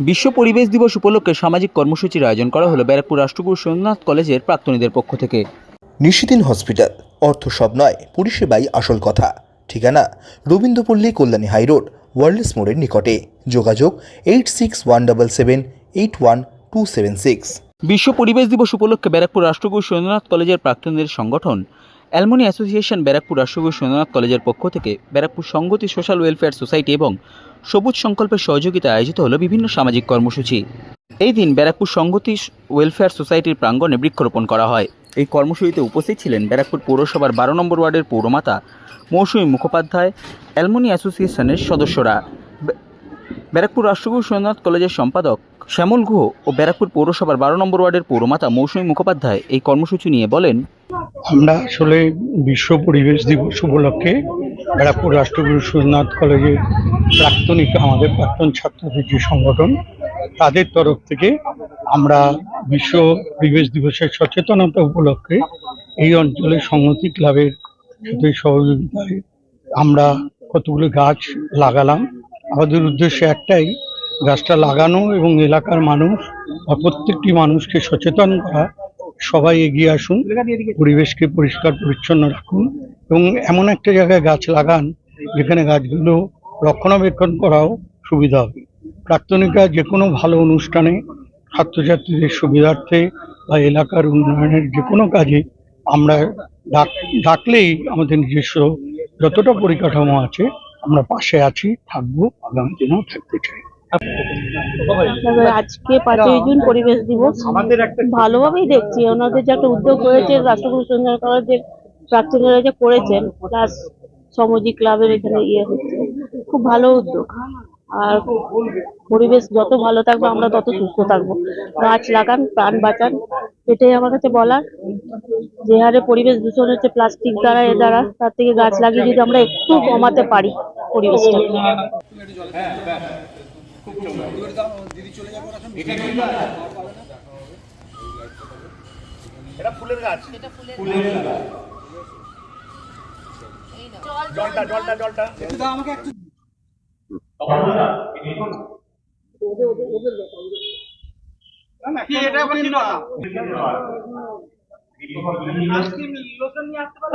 বিশ্ব পরিবেশ দিবস উপলক্ষে সামাজিক কর্মসূচির আয়োজন করা হলো ব্যারাকপুর রাষ্ট্রগুরু সোমনাথ কলেজের প্রাক্তনীদের পক্ষ থেকে। নিশিদিন হসপিটাল অর্থ সব নয় পরিষেবাই আসল কথা। ঠিকানা রবীন্দ্রপল্লী কল্যাণী হাইরোড ওয়ার্ল্ডস মোড়ের নিকটে। যোগাযোগ eight six one double seven eight one two seven six. বিশ্ব পরিবেশ দিবস উপলক্ষে ব্যারাকপুর রাষ্ট্রগুরু সুরেন্দ্রনাথ কলেজের প্রাক্তনীদের সংগঠন অ্যালমনি অ্যাসোসিয়েশন ব্যারাকপুর রাষ্ট্রগুরু সুরেন্দ্রনাথ কলেজের পক্ষ থেকে ব্যারাকপুর সংগতি সোশ্যাল ওয়েলফেয়ার সোসাইটি এবং সবুজ সংকল্পের সহযোগিতায় আয়োজিত হলো বিভিন্ন সামাজিক কর্মসূচি। এই দিন ব্যারাকপুর সংগতি ওয়েলফেয়ার সোসাইটির প্রাঙ্গণে বৃক্ষরোপণ করা হয়। এই কর্মসূচিতে উপস্থিত ছিলেন ব্যারাকপুর পৌরসভার বারো নম্বর ওয়ার্ডের পৌরমাতা মৌসুমী মুখোপাধ্যায়, অ্যালমনি অ্যাসোসিয়েশনের সদস্যরা। ব্যারাকপুর রাষ্ট্রগুরু সুরেন্দ্রনাথ কলেজের সম্পাদক শ্যামল গুহ ও ব্যারাকপুর পৌরসভার বারো নম্বর ওয়ার্ডের পৌরমাতা মৌসুমী মুখোপাধ্যায় এই কর্মসূচি নিয়ে বলেন আমরা আসলে বিশ্ব পরিবেশ দিবস উপলক্ষে ব্যারাকপুর রাষ্ট্রগুরু সুরনাথ কলেজের প্রাক্তনিক আমাদের প্রাক্তন ছাত্রদের যে সংগঠন, তাদের তরফ থেকে আমরা বিশ্ব পরিবেশ দিবসের সচেতনতা উপলক্ষে এই অঞ্চলের সংহতি ক্লাবের সাথে সহযোগিতায় আমরা কতগুলো গাছ লাগালাম। আমাদের উদ্দেশ্য একটাই, গাছটা লাগানো এবং এলাকার মানুষ বা প্রত্যেকটি মানুষকে সচেতন করা। সবাই এগিয়ে আসুন, পরিবেশকে পরিষ্কার পরিচ্ছন্ন রাখুন এবং এমন একটা জায়গায় গাছ লাগান যেখানে গাছগুলো রক্ষণাবেক্ষণ করাও সুবিধা হবে। প্রাক্তনিকা যে কোনো ভালো অনুষ্ঠানে ছাত্রছাত্রীদের সুবিধার্থে বা এলাকার উন্নয়নের যে কোনো কাজে আমরা ডাক, ডাকলেই আমাদের নিজস্ব যতটা পরিকাঠামো আছে আমরা পাশে আছি, থাকব, আগামী দিনেও থাকতে চাই। আজকে পাঁচই জুন পরিবেশ দিবস। ভালোভাবেই দেখছি, ওনাদের যে একটা উদ্যোগ হয়েছে, রাষ্ট্রগুরু সুন্দর কলেজের প্রাক্তনীরা যে করেছেন প্লাস সমজি ক্লাবের এখানে ইয়ে হচ্ছে, খুব ভালো উদ্যোগ। আর পরিবেশ যত ভালো থাকবে, আমরা তত সুস্থ থাকব। গাছ লাগান, প্রাণ বাঁচান, এটাই আমার কাছে বলার। যে হারে পরিবেশ দূষণ হচ্ছে প্লাস্টিক দ্বারা, এ দ্বারা, তার থেকে গাছ লাগিয়ে যদি আমরা একটু কমাতে পারি পরিবেশটা এটা ফুলের গাছ। ফুলের গাছ। জলটা জলটা জলটা দাও আমাকে একটু ওদের ওদের ওদের না না কি এটা আপনি নিলো না আজকে নিলো তো নিয়ে আসতে পারো